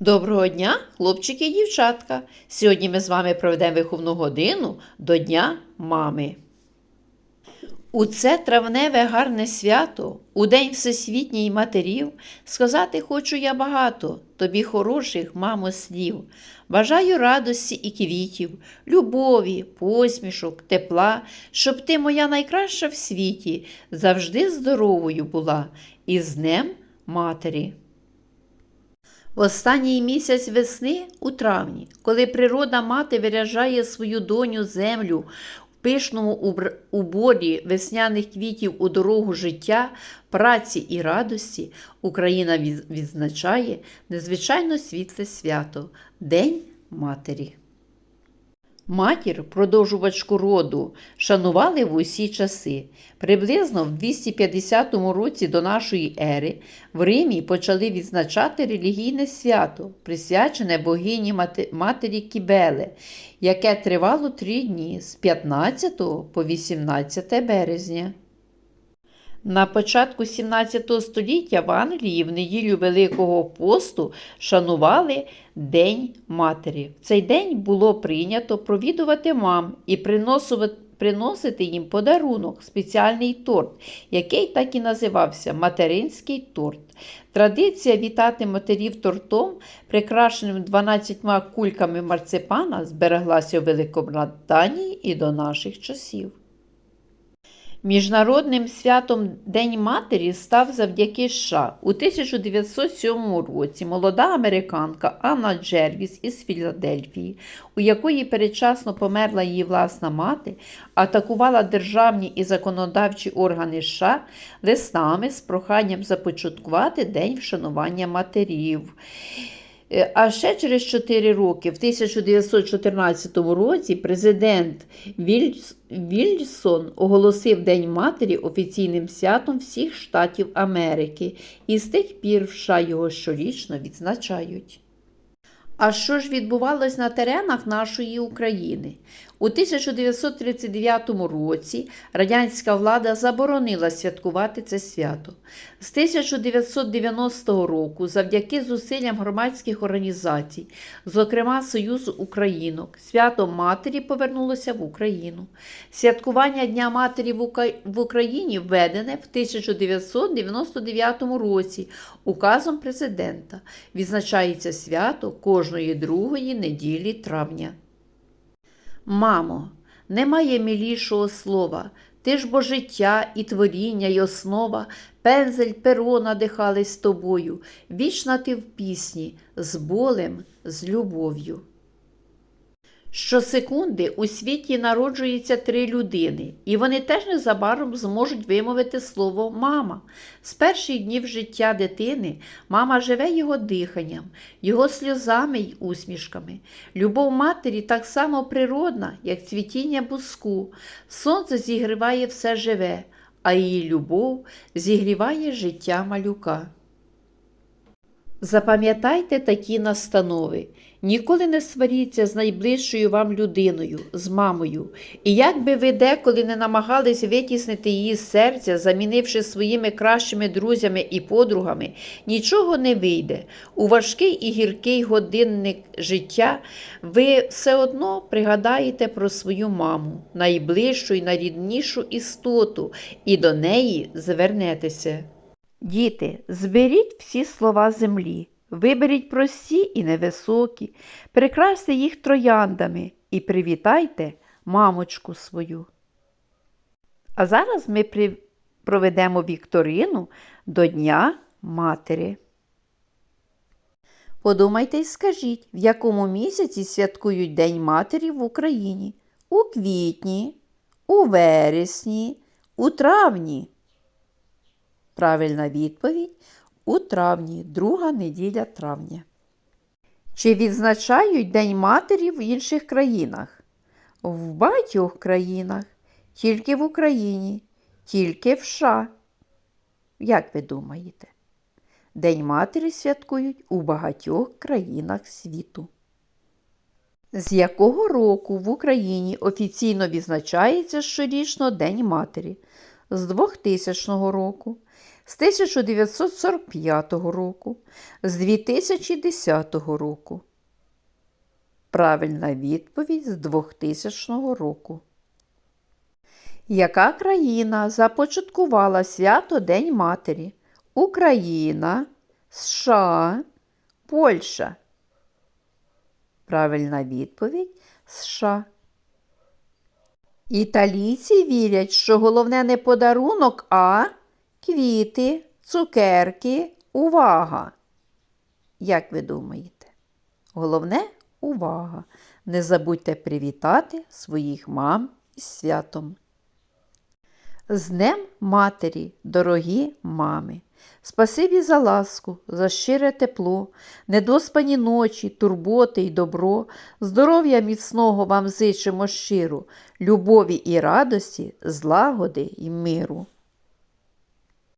Доброго дня, хлопчики і дівчатка! Сьогодні ми з вами проведемо виховну годину до Дня мами. У це травневе гарне свято, у День Всесвітній матерів, сказати хочу я багато, тобі хороших, мамо, слів. Бажаю радості і квітів, любові, посмішок, тепла, щоб ти, моя найкраща в світі, завжди здоровою була, і з Днем Матері. В останній місяць весни у травні, коли природа мати виряжає свою доню землю в пишному уборі весняних квітів у дорогу життя, праці і радості, Україна відзначає незвичайно світле свято День Матері. Матір, продовжувачку роду, шанували в усі часи. Приблизно в 250 році до нашої ери в Римі почали відзначати релігійне свято, присвячене богині матері Кібеле, яке тривало три дні з 15 по 18 березня. На початку 17 століття в Англії в неділю Великого посту шанували День Матері. В цей день було прийнято провідувати мам і приносити їм подарунок, спеціальний торт, який так і називався материнський торт. Традиція вітати матерів тортом, прикрашеним 12 кульками марципана, збереглася у Великобританії і до наших часів. Міжнародним святом День Матері став завдяки США. У 1907 році молода американка Анна Джервіс із Філадельфії, у якої передчасно померла її власна мати, атакувала державні і законодавчі органи США листами з проханням започаткувати День вшанування матерів. Е, А ще через 4 роки, в 1914 році, президент Вільс- Вільсон оголосив День Матері офіційним святом всіх штатів Америки, і з тих пір в США його щорічно відзначають. А що ж відбувалось на теренах нашої України? У 1939 році радянська влада заборонила святкувати це свято. З 1990 року, завдяки зусиллям громадських організацій, зокрема Союзу Українок, свято Матері повернулося в Україну. Святкування Дня Матері в Україні введене в 1999 році указом президента. Відзначається свято кожної другої неділі травня. Мамо, немає милішого слова. Ти ж бо життя і творіння, й основа, пензель, перо надихались тобою, вічна ти в пісні, з болем, з любов'ю. Щосекунди у світі народжується три людини, і вони теж незабаром зможуть вимовити слово мама. З перших днів життя дитини мама живе його диханням, його сльозами й усмішками. Любов матері так само природна, як цвітіння буску. Сонце зігріває все живе, а її любов зігріває життя малюка. Запам'ятайте такі настанови. Ніколи не сваріться з найближчою вам людиною, з мамою. І як би ви деколи не намагались витіснити її з серця, замінивши своїми кращими друзями і подругами, нічого не вийде. У важкий і гіркий годинник життя ви все одно пригадаєте про свою маму, найближчу і найріднішу істоту, і до неї звернетеся. Діти, зберіть всі слова землі, виберіть прості і невисокі, прикрасьте їх трояндами і привітайте мамочку свою. А зараз ми проведемо вікторину до Дня Матері. Подумайте і скажіть, в якому місяці святкують День Матері в Україні? У квітні, у вересні, у травні. Правильна відповідь у травні, друга неділя травня. Чи відзначають День Матері в інших країнах? В багатьох країнах, тільки в Україні, тільки в США. Як ви думаєте? День Матері святкують у багатьох країнах світу. З якого року в Україні офіційно відзначається щорічно День Матері? З 2000 року, з 1945 року, з 2010 року. Правильна відповідь з 2000 року. Яка країна започаткувала свято День Матері? Україна, США, Польща. Правильна відповідь США. Італійці вірять, що головне не подарунок, а квіти, цукерки, увага. Як ви думаєте? Головне увага. Не забудьте привітати своїх мам із святом. З Днем Матері, дорогі мами! Спасибі за ласку, за щире тепло, недоспані ночі, турботи й добро, здоров'я міцного вам зичимо щиро, любові і радості, злагоди й миру.